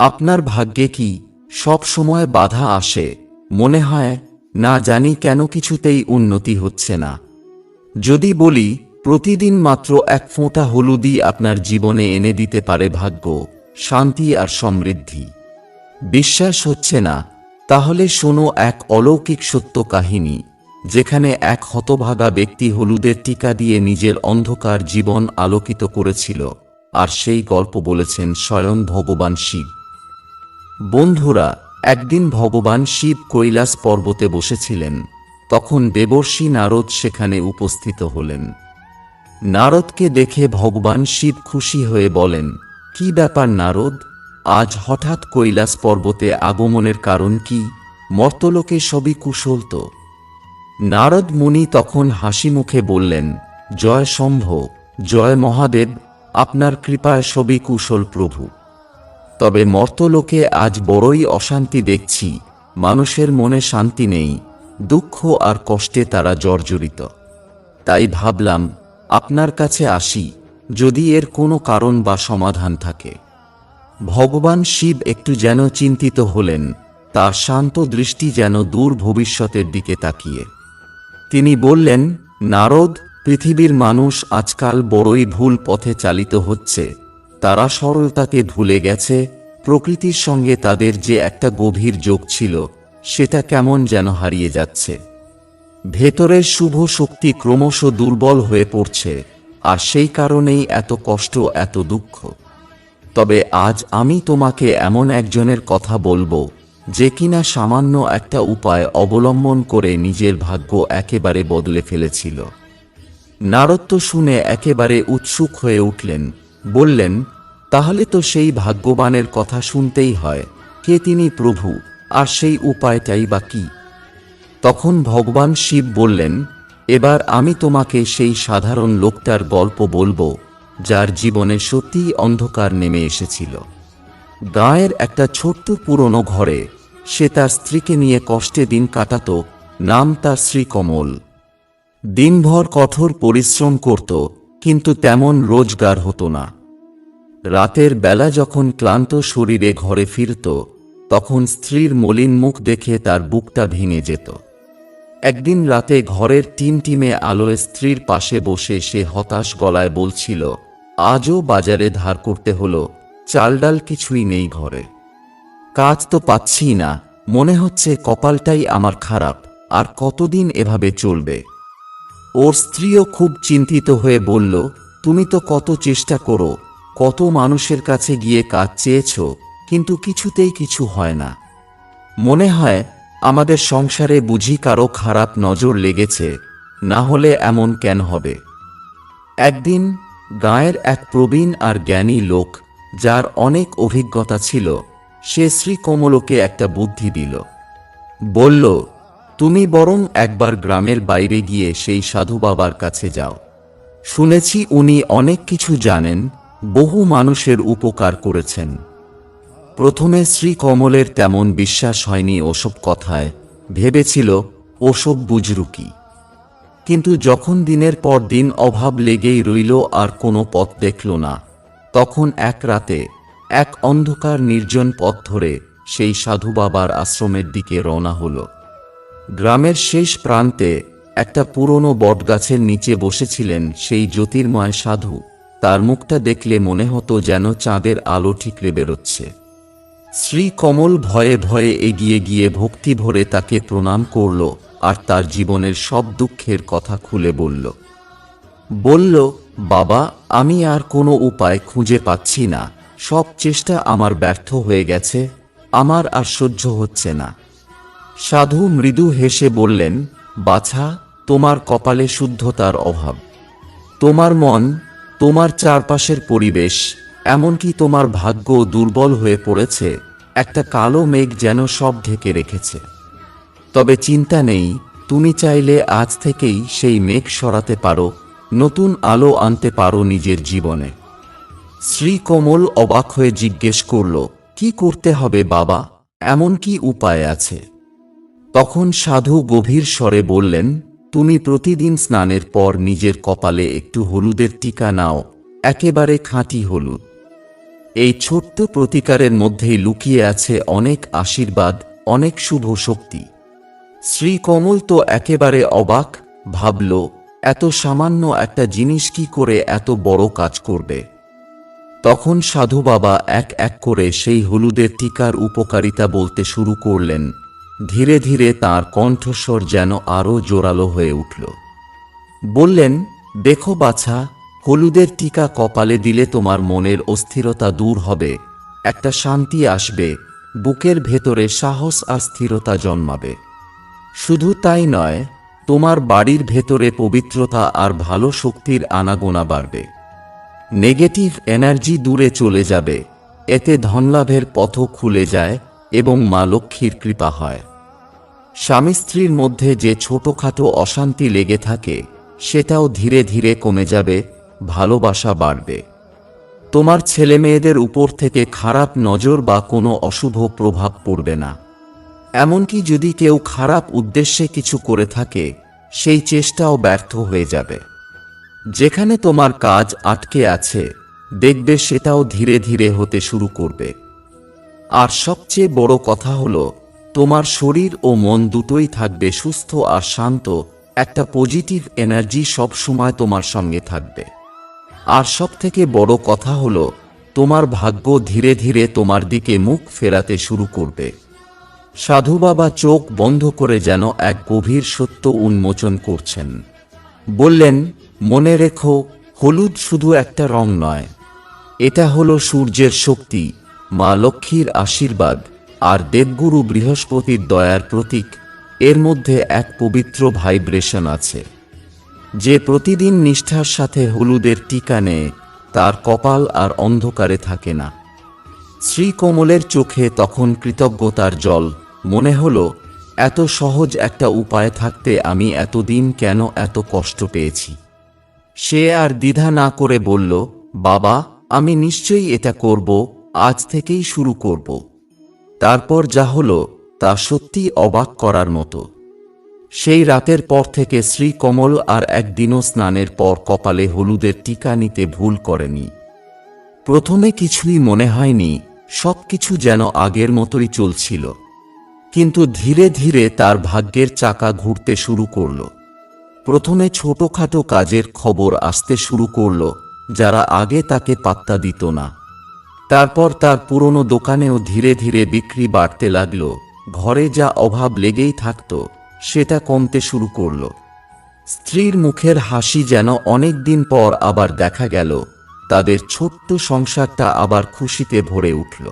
আপনার ভাগ্যে কি সব সময় বাধা আসে? মনে হয়, না জানি কেন কিছুতেই উন্নতি হচ্ছে না। যদি বলি, প্রতিদিন মাত্র এক ফোঁটা হলুদই আপনার জীবনে এনে দিতে পারে ভাগ্য, শান্তি আর সমৃদ্ধি। বিশ্বাস হচ্ছে না। তাহলে শোনো এক অলৌকিক সত্য কাহিনী, যেখানে এক হতভাগা ব্যক্তি হলুদের টিকা দিয়ে নিজের অন্ধকার জীবন আলোকিত করেছিল, আর সেই গল্প বলেছেন স্বয়ং ভগবান শিব। বন্ধুরা, একদিন ভগবান শিব কৈলাস পর্বতে বসেছিলেন। তখন দেবর্ষি নারদ সেখানে উপস্থিত হলেন। নারদকে দেখে ভগবান শিব খুশি হয়ে বলেন, কি ব্যাপার নারদ? আজ হঠাৎ কৈলাস পর্বতে আগমনের কারণ কি? মর্তলোকে সবই কুশল তো। নারদ মুনি তখন হাসি মুখে বললেন, জয় শম্ভ, জয় মহাদেব, আপনার কৃপায় সবই কুশল প্রভু। তবে মর্তলোকে আজ বড়ই অশান্তি দেখছি। মানুষের মনে শান্তি নেই। দুঃখ আর কষ্টে তারা জর্জরিত। তাই ভাবলাম, আপনার কাছে আসি, যদি এর কোনো কারণ বা সমাধান থাকে। ভগবান শিব একটু যেন চিন্তিত হলেন, তার শান্ত দৃষ্টি যেন দূর ভবিষ্যতের দিকে তাকিয়ে। তিনি বললেন, নারদ, পৃথিবীর মানুষ আজকাল বড়ই ভুল পথে চালিত হচ্ছে। তারা সরলতাকে ভুলে গেছে, প্রকৃতির সঙ্গে তাদের যে একটা গভীর যোগ ছিল, সেটা কেমন যেন হারিয়ে যাচ্ছে। ভেতরের শুভ শক্তি ক্রমশ দুর্বল হয়ে পড়ছে, আর সেই কারণেই এত কষ্ট, এত দুঃখ। তবে আজ আমি তোমাকে এমন একজনের কথা বলব, যে কিনা সামান্য একটা উপায় অবলম্বন করে নিজের ভাগ্য একেবারে বদলে ফেলেছিল। নারত্ব শুনে একেবারে উৎসুক হয়ে উঠলেন বললেন, তাহলে তো সেই ভাগ্যবানের কথা শুনতেই হয়, কে তিনি প্রভু, আর সেই উপায়টাই বা কি? তখন ভগবান শিব বললেন, এবার আমি তোমাকে সেই সাধারণ লোকটার গল্প বলব, যার জীবনে সত্যিই অন্ধকার নেমে এসেছিল। গাঁয়ের একটা ছোট্ট পুরনো ঘরে সে তার স্ত্রীকে নিয়ে কষ্টে দিন কাটাত, নাম তার শ্রীকমল। দিনভর কঠোর পরিশ্রম করত কিন্তু তেমন রোজগার হতো না। রাতের বেলা যখন ক্লান্ত শরীরে ঘরে ফিরত, তখন স্ত্রীর মলিন মুখ দেখে তার বুকটা ভেঙে যেত। একদিন রাতে ঘরের টিম টিমে আলোয় স্ত্রীর পাশে বসে সে হতাশ গলায় বলছিল, আজও বাজারে ধার করতে হলো, চাল ডাল কিছুই নেই ঘরে। কাজ তো পাচ্ছি না, মনে হচ্ছে কপালটাই আমার খারাপ, আর কতদিন এভাবে চলবে? ওর স্ত্রীও খুব চিন্তিত হয়ে বলল, তুমি তো কত চেষ্টা করো, কত মানুষের কাছে গিয়ে কাজ চেয়েছ, কিন্তু কিছুতেই কিছু হয় না। মনে হয়, আমাদের সংসারে বুঝি কারও খারাপ নজর লেগেছে, না হলে এমন কেন হবে? একদিন, গাঁয়ের এক প্রবীণ আর জ্ঞানী লোক, যার অনেক অভিজ্ঞতা ছিল, সে শ্রী কমলকে একটা বুদ্ধি দিল। বলল তুমি বরং একবার গ্রামের বাইরে গিয়ে সেই সাধু বাবার কাছে যাও। শুনেছি উনি অনেক কিছু জানেন, বহু মানুষের উপকার করেছেন। প্রথমে শ্রী কমলের তেমন বিশ্বাস হয়নি ওসব কথায়, ভেবেছিল ওসব বুজরুকি। কিন্তু যখন দিনের পর দিন অভাব লেগেই রইল আর কোনো পথ দেখল না, তখন এক রাতে এক অন্ধকার নির্জন পথ ধরে সেই সাধু বাবার আশ্রমের দিকে রওনা হলো। গ্রামের শেষ প্রান্তে একটা পুরনো বটগাছের নিচে বসেছিলেন সেই জ্যোতির্ময় সাধু। তার মুখটা দেখলে মনে হতো যেন চাঁদের আলো ঠিকরে বেরোচ্ছে। শ্রী কমল ভয়ে ভয়ে এগিয়ে গিয়ে ভক্তি ভরে তাকে প্রণাম করল আর তার জীবনের সব দুঃখের কথা খুলে বলল। বলল, বাবা, আমি আর কোনো উপায় খুঁজে পাচ্ছি না। সব চেষ্টা আমার ব্যর্থ হয়ে গেছে। আমার আর সহ্য হচ্ছে না। সাধু মৃদু হেসে বললেন, বাছা, তোমার কপালে শুদ্ধতার অভাব। তোমার মন, তোমার চারপাশের পরিবেশ, এমনকি তোমার ভাগ্য দুর্বল হয়ে পড়েছে, একটা কালো মেঘ যেন সব ঢেকে রেখেছে। তবে চিন্তা নেই, তুমি চাইলে আজ থেকেই সেই মেঘ সরাতে পারো, নতুন আলো আনতে পারো নিজের জীবনে। শ্রী কমল অবাক হয়ে জিজ্ঞেস করল, কি করতে হবে বাবা? এমন কি উপায় আছে? তখন সাধু গভীর স্বরে বললেন, তুমি প্রতিদিন স্নানের পর নিজের কপালে একটু হলুদের টিকা নাও, একেবারে খাঁটি হলুদ। এই ছোট্ট প্রতিকারের মধ্যেই লুকিয়ে আছে অনেক আশীর্বাদ, অনেক শুভ শক্তি। শ্রী কমল তো একেবারে অবাক, ভাবল, এত সামান্য একটা জিনিস কি করে এত বড় কাজ করবে? তখন সাধু বাবা এক এক করে সেই হলুদের টিকার উপকারিতা বলতে শুরু করলেন ধীরে ধীরে তার কণ্ঠস্বর যেন আরও জোরালো হয়ে উঠল। বললেন, দেখো বাছা, হলুদের টিকা কপালে দিলে তোমার মনের অস্থিরতা দূর হবে, একটা শান্তি আসবে, বুকের ভেতরে সাহস আর স্থিরতা জন্মাবে। শুধু তাই নয়, তোমার বাড়ির ভেতরে পবিত্রতা আর ভালো শক্তির আনাগোনা বাড়বে। নেগেটিভ এনার্জি দূরে চলে যাবে, এতে ধনলাভের পথও খুলে যায় এবং মা লক্ষ্মীর কৃপা হয়। স্বামী স্ত্রীর মধ্যে যে ছোটখাটো অশান্তি লেগে থাকে, সেটাও ধীরে ধীরে কমে যাবে, ভালোবাসা বাড়বে। তোমার ছেলে মেয়েদের উপর থেকে খারাপ নজর বা কোনো অশুভ প্রভাব পড়বে না। এমনকি যদি কেউ খারাপ উদ্দেশ্যে কিছু করে থাকে, সেই চেষ্টাও ব্যর্থ হয়ে যাবে। যেখানে তোমার কাজ আটকে আছে, দেখবে সেটাও ধীরে ধীরে হতে শুরু করবে। আর সবচেয়ে বড় কথা হলো তোমার শরীর ও মন দুটোই থাকবে সুস্থ আর শান্ত, একটা পজিটিভ এনার্জি সব সময় তোমার সঙ্গে থাকবে। আর সবথেকে বড় কথা হলো, তোমার ভাগ্য ধীরে ধীরে তোমার দিকে মুখ ফেরাতে শুরু করবে। সাধু বাবা চোখ বন্ধ করে যেন এক গভীর সত্য উন্মোচন করছেন। বললেন, মনে রেখো, হলুদ শুধু একটা রং নয়। এটা হলো সূর্যের শক্তি, মা লক্ষ্মীর আশীর্বাদ। আর দেবগুরু বৃহস্পতির দয়ার প্রতীক। এর মধ্যে এক পবিত্র ভাইব্রেশন আছে। যে প্রতিদিন নিষ্ঠার সাথে হলুদের টিকা নেয়, তার কপাল আর অন্ধকারে থাকে না। শ্রীকমলের চোখে তখন কৃতজ্ঞতার জল। মনে হলো, এত সহজ একটা উপায় থাকতে আমি এতদিন কেন এত কষ্ট পেয়েছি। সে আর দ্বিধা না করে বলল, বাবা, আমি নিশ্চয়ই এটা করব, আজ থেকেই শুরু করব। তারপর যা হলো তা সত্যি অবাক করার মতো। সেই রাতের পর থেকে শ্রীকমল আর একদিনও স্নানের পর কপালে হলুদের টিকা নিতে ভুল করেনি। প্রথমে কিছুই মনে হয়নি, সবকিছু যেন আগের মতোই চলছিল। কিন্তু ধীরে ধীরে তার ভাগ্যের চাকা ঘুরতে শুরু করল। প্রথমে ছোটখাটো কাজের খবর আসতে শুরু করল, যারা আগে তাকে পাত্তা দিত না। তারপর তার পুরনো দোকানেও ধীরে ধীরে বিক্রি বাড়তে লাগল। ঘরে যা অভাব লেগেই থাকত, সেটা কমতে শুরু করল। স্ত্রীর মুখের হাসি যেন অনেক দিন পর আবার দেখা গেল। তাদের ছোট্ট সংসারটা আবার খুশিতে ভরে উঠল।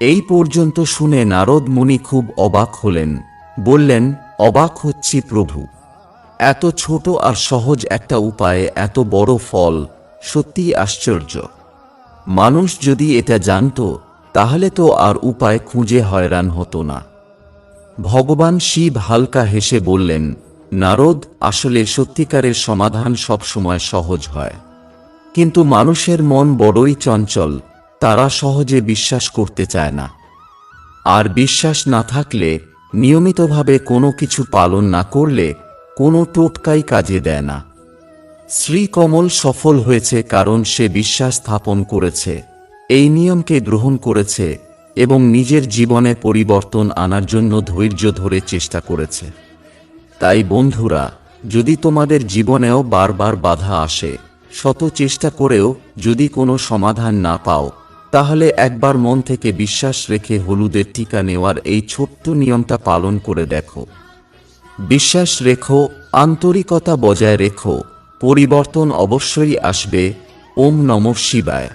এই পর্যন্ত শুনে নারদ মুনি খুব অবাক হলেন। বললেন, অবাক হচ্ছি প্রভু। এত ছোট আর সহজ একটা উপায়ে এত বড় ফল, সত্যিই আশ্চর্য। মানুষ যদি এটা জানত, তাহলে তো আর উপায় খুঁজে হয়রান হতো না। ভগবান শিব হালকা হেসে বললেন, নারদ, আসলে সত্যিকারের সমাধান সবসময় সহজ হয়। কিন্তু মানুষের মন বড়ই চঞ্চল, তারা সহজে বিশ্বাস করতে চায় না। আর বিশ্বাস না থাকলে, নিয়মিতভাবে কোনো কিছু পালন না করলে, কোনো টোটকাই কাজে দেয় না। শ্রীকমল সফল হয়েছে কারণ সে বিশ্বাস স্থাপন করেছে। এই নিয়মকে গ্রহণ করেছে এবং নিজের জীবনে পরিবর্তন আনার জন্য ধৈর্য ধরে চেষ্টা করেছে। তাই বন্ধুরা, যদি তোমাদের জীবনেও বারবার বাধা আসে, শত চেষ্টা করেও যদি কোনো সমাধান না পাও, তাহলে একবার মন থেকে বিশ্বাস রেখে হলুদের টিকা নেওয়ার এই ছোট্ট নিয়মটা পালন করে দেখো। বিশ্বাস রেখো, আন্তরিকতা বজায় রেখো পরিবর্তন অবশ্যই আসবে ওম নম শিবায়।